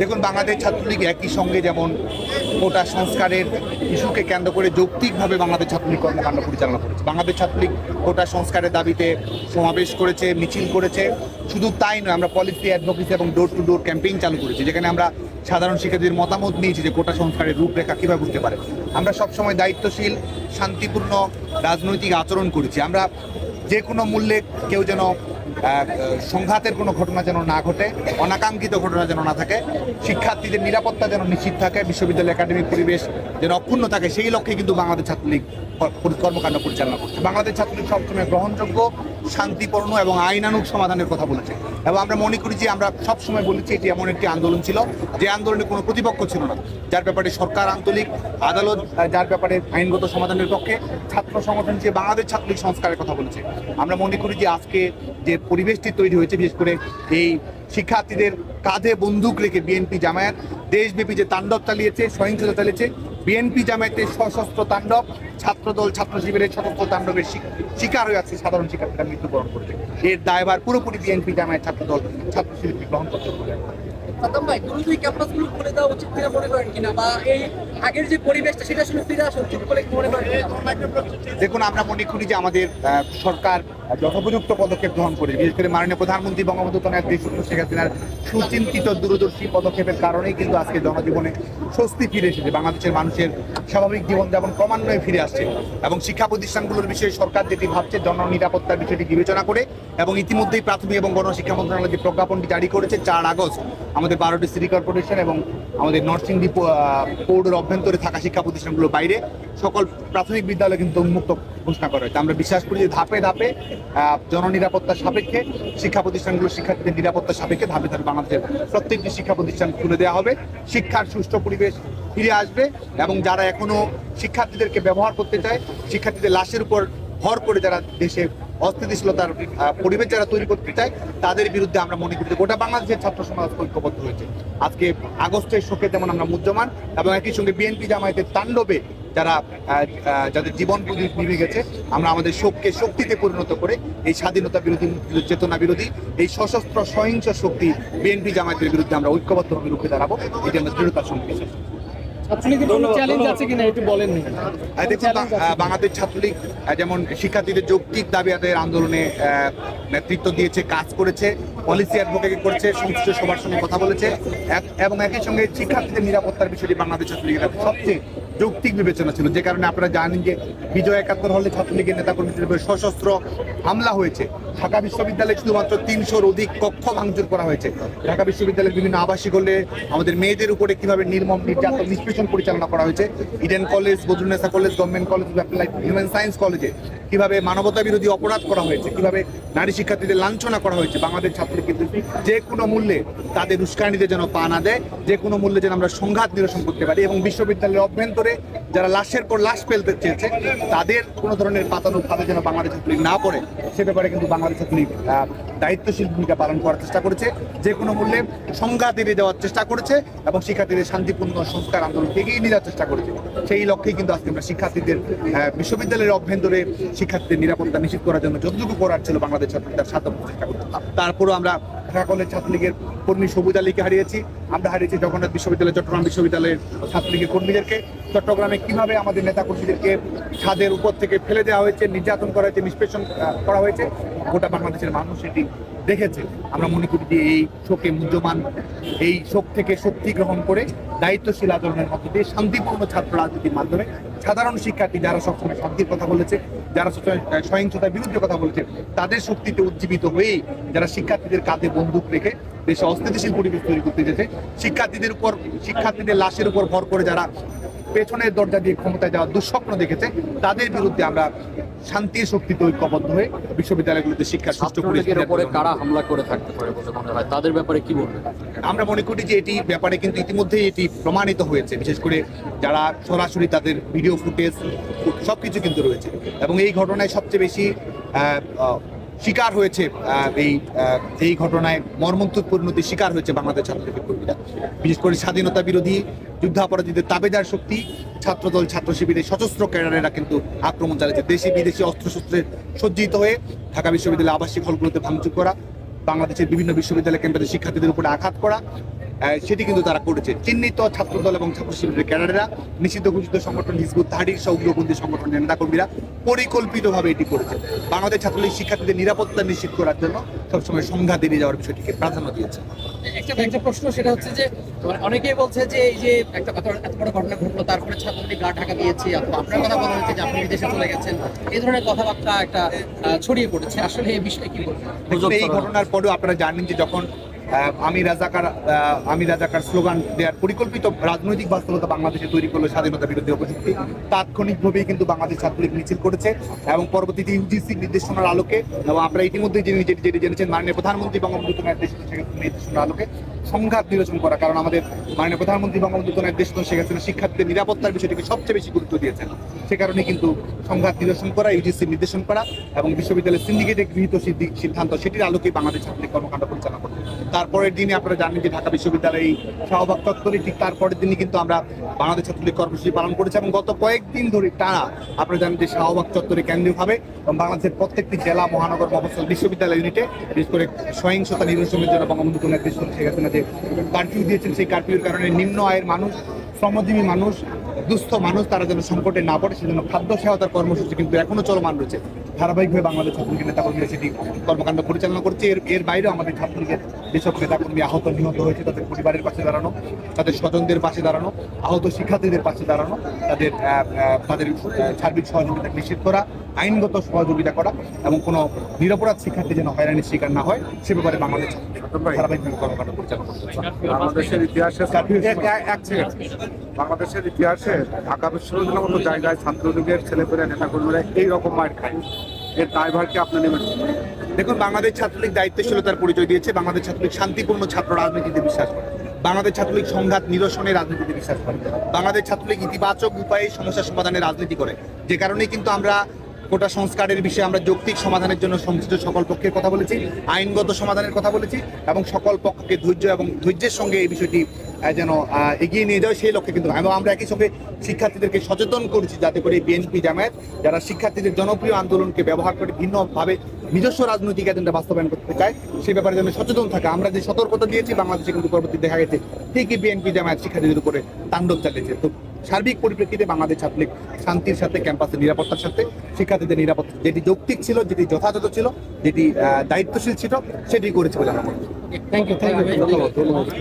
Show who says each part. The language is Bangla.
Speaker 1: দেখুন, বাংলাদেশ ছাত্রলীগ একই সঙ্গে যেমন কোটা সংস্কারের ইস্যুকে কেন্দ্র করে যৌক্তিকভাবে বাংলাদেশ ছাত্রলীগ কর্মকাণ্ড পরিচালনা করেছে। বাংলাদেশ ছাত্রলীগ কোটা সংস্কারের দাবিতে সমাবেশ করেছে, মিছিল করেছে। শুধু তাই নয়, আমরা পলিসি অ্যাডভোকেসি এবং ডোর টু ডোর ক্যাম্পেইন চালু করেছি, যেখানে আমরা সাধারণ শিক্ষার্থীদের মতামত নিয়েছি যে কোটা সংস্কারের রূপরেখা কীভাবে বুঝতে পারে। আমরা সবসময় দায়িত্বশীল, শান্তিপূর্ণ রাজনৈতিক আচরণ করেছি। আমরা যে কোনো মূল্যে কেউ যেন সংঘাতের কোনো ঘটনা যেন না ঘটে, অনাকাঙ্ক্ষিত ঘটনা যেন না থাকে, শিক্ষার্থীদের নিরাপত্তা যেন নিশ্চিত থাকে, বিশ্ববিদ্যালয়, একাডেমিক পরিবেশ যেন অক্ষুণ্ণ থাকে, সেই লক্ষ্যে কিন্তু বাংলাদেশ ছাত্রলীগ কর্মকাণ্ড পরিচালনা করছে। বাংলাদেশ ছাত্রলীগ সবসময় গ্রহণযোগ্য, শান্তিপূর্ণ এবং আইনানুগ সমাধানের কথা বলেছে। এবং আমরা মনে করি যে আমরা সবসময় বলেছি এটি এমন একটি আন্দোলন ছিল, যে আন্দোলনে কোনো প্রতিপক্ষ ছিল না। যার ব্যাপারে সরকার আন্তরিক আদালত যার ব্যাপারে আইনগত সমাধানের পক্ষে ছাত্র সংগঠন যে বাংলাদেশ ছাত্রলীগ সংস্কারের কথা বলেছে, আমরা মনে করি যে আজকে যে পরিবেশটি তৈরি হয়েছে বিশেষ করে এই শিক্ষার্থীদের কাঁধে বন্দুক রেখে বিএনপি জামায়াত দেশব্যাপী যে তাণ্ডব চালিয়েছে সহিংসতা চালিয়েছে বিএনপি জামায়াতের সশস্ত্র তাণ্ডব ছাত্রদল ছাত্র শিবিরের সশস্ত্র তাণ্ডবের শিকার হয়ে আছে সাধারণ শিক্ষার্থীরা মৃত্যুবরণ করছে এর দায়ভার পুরোপুরি বিএনপি জামায়াত ছাত্রদল ছাত্র শিবিরকে গ্রহণ করতে
Speaker 2: সাদ্দাম ভাই দ্রুতই ক্যাম্পাসগুলো খুলে দেওয়া উচিত কিনা মনে করেন কিনা? বা এই আগের যে পরিবেশটা সেটা আসলে ফিরে আসা উচিত বলে মনে করেন?
Speaker 1: দেখুন আমরা মনে করি যে আমাদের আহ, সরকার যথোপযুক্ত পদক্ষেপ গ্রহণ করে। বিশেষ করে মাননীয় প্রধানমন্ত্রী বঙ্গবন্ধু কন্যা শেখ হাসিনার সুচিন্তিত দূরদর্শী পদক্ষেপের কারণেই কিন্তু আজকে জনজীবনে স্বস্তি ফিরে এসেছে। বাংলাদেশের মানুষের স্বাভাবিক জীবনযাপন ক্রমান্বয়ে ফিরে আসছে এবং শিক্ষা প্রতিষ্ঠানগুলোর বিষয়ে সরকার যেটি ভাবছে, জননিরাপত্তার বিষয়টি বিবেচনা করে এবং ইতিমধ্যেই প্রাথমিক এবং গণশিক্ষা মন্ত্রণালয় যে প্রজ্ঞাপনটি জারি করেছে, চার আগস্ট, আমাদের বারোটি সিটি কর্পোরেশন এবং আমাদের নরসিংদী পৌরের অভ্যন্তরে থাকা শিক্ষা প্রতিষ্ঠানগুলোর বাইরে সকল প্রাথমিক বিদ্যালয় কিন্তু উন্মুক্ত ঘোষণা করা হয়েছে। আমরা বিশ্বাস করি যে ধাপে ধাপে জননিরাপত্তার সাপেক্ষে, শিক্ষা প্রতিষ্ঠানগুলো শিক্ষার্থীদের নিরাপত্তার সাপেক্ষে ধাপে ধাপে বাংলাদেশের প্রত্যেকটি শিক্ষা প্রতিষ্ঠান খুলে দেওয়া হবে। শিক্ষার সুষ্ঠু পরিবেশ ফিরে আসবে এবং যারা এখনও শিক্ষার্থীদেরকে ব্যবহার করতে চায়, শিক্ষার্থীদের লাশের উপর ভর করে যারা দেশে অস্থিতিশীলতার পরিবেশ যারা তৈরি করতে চায়, তাদের বিরুদ্ধে আমরা মনে করি গোটা বাংলাদেশের ছাত্র সমাজ ঐক্যবদ্ধ হয়েছে। আজকে আগস্টের শোকে যেমন আমরা মুদ্যমান এবং একই সঙ্গে বিএনপি জামায়াতের তাণ্ডবে যারা যাদের জীবন নিভে গেছে, আমরা আমাদের শোককে শক্তিতে পরিণত করে এই স্বাধীনতা বিরোধী, চেতনা বিরোধী, এই সশস্ত্র সহিংস শক্তি বিএনপি জামায়াতের বিরুদ্ধে আমরা ঐক্যবদ্ধভাবে রুখে দাঁড়াবো। এটি আমরা দৃঢ়তার সঙ্গে দেখুন বাংলাদেশ ছাত্রলীগ যেমন শিক্ষার্থীদের যৌক্তিক দাবি আদায়ের আন্দোলনে নেতৃত্ব দিয়েছে কাজ করেছে পলিসি অ্যাডভোকেট করেছে সংশ্লিষ্ট সবার সঙ্গে কথা বলেছে এবং একই সঙ্গে শিক্ষার্থীদের নিরাপত্তার বিষয়টি বাংলাদেশ ছাত্রলীগের সবচেয়ে যৌক্তিক বিবেচনা ছিল। যে কারণে আপনারা জানেন যে বিজয় একাত্তর হলে ছাত্রলীগের নেতাকর্মীদের সশস্ত্র হামলা হয়েছে। ঢাকা বিশ্ববিদ্যালয়ে শুধুমাত্র তিনশোর অধিক কক্ষ ভাঙচুর করা হয়েছে। ঢাকা বিশ্ববিদ্যালয়ের বিভিন্ন আবাসিক হলে আমাদের মেয়েদের উপরে কীভাবে নির্মম নির্যাতন, নিষ্পেষণ পরিচালনা করা হয়েছে, Eden college Badrunnesa college, government college human science কলেজে কীভাবে মানবতা বিরোধী অপরাধ করা হয়েছে, কীভাবে নারী শিক্ষার্থীদের লাঞ্ছনা করা হয়েছে, বাংলাদেশ ছাত্র কিন্তু যে কোনো মূল্যে তাদের উস্কানিতে যেন পা না দেয়, যে কোনো মূল্যে যেন আমরা সংঘাত নিরসন করতে পারি এবং বিশ্ববিদ্যালয়ের অভ্যন্তরে যারা লাশের পর লাশ ফেলতে চেয়েছে, তাদের কোনো ধরনের পাতানো ফাঁদে যেন বাংলাদেশ না পড়ে, সে ব্যাপারে কিন্তু বাংলাদেশ วันสักนิดครับ দায়িত্বশীল ভূমিকা পালন করার চেষ্টা করেছে, যে কোনো মূল্যে সংঘাত এড়িয়ে দেওয়ার চেষ্টা করেছে এবং শিক্ষার্থীদের শান্তিপূর্ণ সংস্কার আন্দোলন এগিয়ে নিয়ে চেষ্টা করেছে। সেই লক্ষ্যেই কিন্তু আজকে আমরা শিক্ষার্থীদের বিশ্ববিদ্যালয়ের অভ্যন্তরে শিক্ষার্থীদের নিরাপত্তা নিশ্চিত করার জন্য যতটুকু করার ছিল বাংলাদেশ ছাত্রলীগ তার সাধ্য চেষ্টা করছে। তারপরও আমরা ঢাকা কলেজ ছাত্রলীগের কর্মী সবুজ আলীকে হারিয়েছি, আমরা হারিয়েছি জগন্নাথ বিশ্ববিদ্যালয়, চট্টগ্রাম বিশ্ববিদ্যালয়ের ছাত্রলীগের কর্মীদেরকে। চট্টগ্রামে কীভাবে আমাদের নেতা কর্মীদেরকে ছাদের উপর থেকে ফেলে দেওয়া হয়েছে, নির্যাতন করা হয়েছে, নিষ্পেষণ করা হয়েছে, গোটা বাংলাদেশের মানুষ এটি দেখেছে। আমরা মনে করি যে এই শোকে মুহ্যমান, এই শোক থেকে শক্তি গ্রহণ করে দায়িত্বশীল আচরণের মধ্য দিয়ে শান্তিপূর্ণ ছাত্র রাজনীতির মাধ্যমে সাধারণ শিক্ষার্থী যারা সবসময় শান্তির কথা বলেছে, যারা সবসময় সহিংসতার বিরুদ্ধে কথা বলেছে, তাদের শক্তিতে উজ্জীবিত হয়েই যারা শিক্ষার্থীদের কাঁধে বন্দুক রেখে দেশে অস্থিতিশীল পরিবেশ তৈরি করতে যেতে শিক্ষার্থীদের উপর, শিক্ষার্থীদের লাশের উপর ভর করে যারা পেছনের দরজা দিয়ে ক্ষমতায় যাওয়ার দুঃস্বপ্ন দেখেছে তাদের বিরুদ্ধে আমরা শান্তির শক্তিতে ঐক্যবদ্ধ হয়ে বিশ্ববিদ্যালয়গুলোতে শিক্ষা সুষ্ঠু
Speaker 3: উপরে কারা হামলা করে থাকতে পারে বলে মনে হয়? তাদের ব্যাপারে কি বলবেন?
Speaker 1: আমরা মনে করি যে এটি ব্যাপারে কিন্তু ইতিমধ্যেই এটি প্রমাণিত হয়েছে বিশেষ করে যারা সরাসরি তাদের ভিডিও ফুটেজ সবকিছু কিন্তু রয়েছে। এবং এই ঘটনায় সবচেয়ে বেশি শিকার হয়েছে এই এই ঘটনায় মর্মন্তুদ পরিণতির শিকার হয়েছে বাংলাদেশ ছাত্রলীগের কর্মীরা। বিশেষ করে স্বাধীনতা বিরোধী, যুদ্ধাপরাধীদের তাবেদার শক্তি, ছাত্রদল, ছাত্র শিবিরের সশস্ত্র ক্যাডারেরা কিন্তু আক্রমণ চালিয়েছে দেশি বিদেশি অস্ত্রশস্ত্রে সজ্জিত হয়ে ঢাকা বিশ্ববিদ্যালয়ের আবাসিক হলগুলোতে ভাঙচুর করা, বাংলাদেশের বিভিন্ন বিশ্ববিদ্যালয় ক্যাম্পাসে শিক্ষার্থীদের উপরে আঘাত করা সেটি কিন্তু তারা করেছে। চিহ্নিত ছাত্রদল এবং ছাত্র শিবিরের ক্যাডারেরা নিষিদ্ধ ঘোষিত সংগঠন হিজবুত তাহারির সহ উগ্রপন্থী সংগঠনের নেতাকর্মীরা পরিকল্পিতভাবে এটি করেছে। বাংলাদেশ ছাত্রলীগ শিক্ষার্থীদের নিরাপত্তা নিশ্চিত করার জন্য সবসময় সংঘাত এড়িয়ে যাওয়ার বিষয়টিকে প্রাধান্য দিয়েছে।
Speaker 2: একটা একটা প্রশ্ন সেটা হচ্ছে যে মানে অনেকেই বলছে যে এই যে একটা এত বড় ঘটনা ঘটলো তারপরে ছাত্রলীগ গা ঢাকা দিয়েছে অথবা আপনার কথা বলা হচ্ছে যে আপনি বিদেশে চলে গেছেন এই ধরনের কথাবার্তা একটা ছড়িয়ে পড়েছে। আসলে এই বিষয়ে কি বলবেন?
Speaker 1: এই ঘটনার পরেও আপনারা জানেন যে যখন আমি রাজাকার আমি রাজাকার স্লোগান দেওয়ার পরিকল্পিত রাজনৈতিক বাস্তবতা বাংলাদেশে তৈরি করল স্বাধীনতা বিরোধী অপশক্তি। তাৎক্ষণিকভাবেই কিন্তু বাংলাদেশ ছাত্রলীগ মিছিল করেছে এবং পরবর্তীতে ইউজিসি নির্দেশনার আলোকে, এবং আপনারা ইতিমধ্যে যেটি যেটি জেনেছেন মাননীয় প্রধানমন্ত্রী বঙ্গবন্ধু নির্দেশ নির্দেশনার আলোকে সংঘাত নিরসন করা, কারণ আমাদের মাননীয় প্রধানমন্ত্রী বঙ্গবন্ধু নির্দেশ শেখ হাসিনা শিক্ষার্থীদের নিরাপত্তার বিষয়টিকে সবচেয়ে বেশি গুরুত্ব দিয়েছেন। সে কারণে কিন্তু সংঘাত নিরসন করা, ইউজিসি নির্দেশন করা এবং বিশ্ববিদ্যালয়ের সিন্ডিকেটে গৃহীত সিদ্ধান্ত, সেটির আলোকে বাংলাদেশ ছাত্রলীগ কর্মকাণ্ড পরিচালনা করবে তারপরের দিনে আপনারা জানেন যে ঢাকা বিশ্ববিদ্যালয়ে শাহবাগ চত্বরে ঠিক তারপরের দিনই কিন্তু আমরা বাংলাদেশ ছাত্রলীগ কর্মসূচি পালন করেছি এবং গত কয়েকদিন ধরে টানা আপনারা জানেন যে শাহবাগ চত্বরে কেন্দ্রীয়ভাবে এবং বাংলাদেশের প্রত্যেকটি জেলা, মহানগর, মফস্বল, বিশ্ববিদ্যালয় ইউনিটে বিশেষ করে সহিংসতা নিরসনের জন্য বঙ্গবন্ধু নির্দেশ শেখ হাসিনা যে কারফিউ দিয়েছেন, সেই কারফিউর কারণে নিম্ন আয়ের মানুষ, শ্রমজীবী মানুষ, দুস্থ মানুষ, তারা যেন সংকটে না পড়ে, সেজন্য খাদ্য সহায়তার কর্মসূচি কিন্তু এখনও চলমান রয়েছে। ধারাবাহিকভাবে বাংলাদেশ ছাত্রলীগের নেতাকর্মীরা সেটি কর্মকাণ্ড পরিচালনা করছে। এর এর বাইরেও আমাদের ছাত্রলীগের যেসব নেতাকর্মী আহত নিহত হয়েছে, তাদের পরিবারের পাশে দাঁড়ানো, তাদের স্বজনদের পাশে দাঁড়ানো, আহত শিক্ষার্থীদের পাশে দাঁড়ানো, তাদের তাদের সার্বিক সহযোগিতা নিশ্চিত করা আইনগত সহযোগিতা করা এবং কোনো নিরপরাধ শিক্ষার্থী যেন হয়রানির শিকার না হয় সে ব্যাপারে বাংলাদেশ কর্মকাণ্ড পরিচালনা
Speaker 4: বাংলাদেশের ইতিহাসে। বাংলাদেশের ইতিহাসে ঢাকা বিশ্ববিদ্যালয়ের মতো জায়গায় ছাত্রলীগের ছেলেপেলে নেতাকর্মীরা এইরকম মার খায়। এর দায়ভার কি আপনি নেবেন
Speaker 1: দেখুন বাংলাদেশ ছাত্রলীগ দায়িত্বশীলতার পরিচয় দিয়েছে। বাংলাদেশ ছাত্রলীগ শান্তিপূর্ণ ছাত্র রাজনীতিতে বিশ্বাস করে। বাংলাদেশ ছাত্রলীগ সংঘাত নিরসনে রাজনীতিতে বিশ্বাস করে। বাংলাদেশ ছাত্রলীগ ইতিবাচক উপায়ে সমস্যা সমাধানের রাজনীতি করে। যে কারণে কিন্তু আমরা কোটা সংস্কারের বিষয়ে আমরা যৌক্তিক সমাধানের জন্য সংশ্লিষ্ট সকল পক্ষের কথা বলেছি, আইনগত সমাধানের কথা বলেছি এবং সকল পক্ষকে ধৈর্য এবং ধৈর্যের সঙ্গে এই বিষয়টি যেন এগিয়ে নিয়ে যায় সেই লক্ষ্যে কিন্তু এবং আমরা একই সঙ্গে শিক্ষার্থীদেরকে সচেতন করেছি যাতে করে বিএনপি জামায়াত যারা শিক্ষার্থীদের জনপ্রিয় আন্দোলনকে ব্যবহার করে ভিন্নভাবে নিজস্ব রাজনৈতিক এজেন্ডা বাস্তবায়ন করতে চায়, সেই ব্যাপারে যেন সচেতন থাকে। আমরা যে সতর্কতা দিয়েছি, বাংলাদেশে কিন্তু পরবর্তী দেখা গেছে, ঠিকই বিএনপি জামায়াত শিক্ষার্থীদের উপরে তাণ্ডব চালিয়েছে। তো সার্বিক পরিপ্রেক্ষিতে বাংলাদেশ ছাত্রলীগ শান্তির সাথে ক্যাম্পাসের নিরাপত্তার সাথে শিক্ষার্থীদের নিরাপত্তা যেটি যৌক্তিক ছিল যেটি যথাযথ ছিল যেটি আহ, দায়িত্বশীল ছিল সেটি করেছে বলে আমরা মনে হয়
Speaker 2: থ্যাংক ইউ থ্যাংক ইউ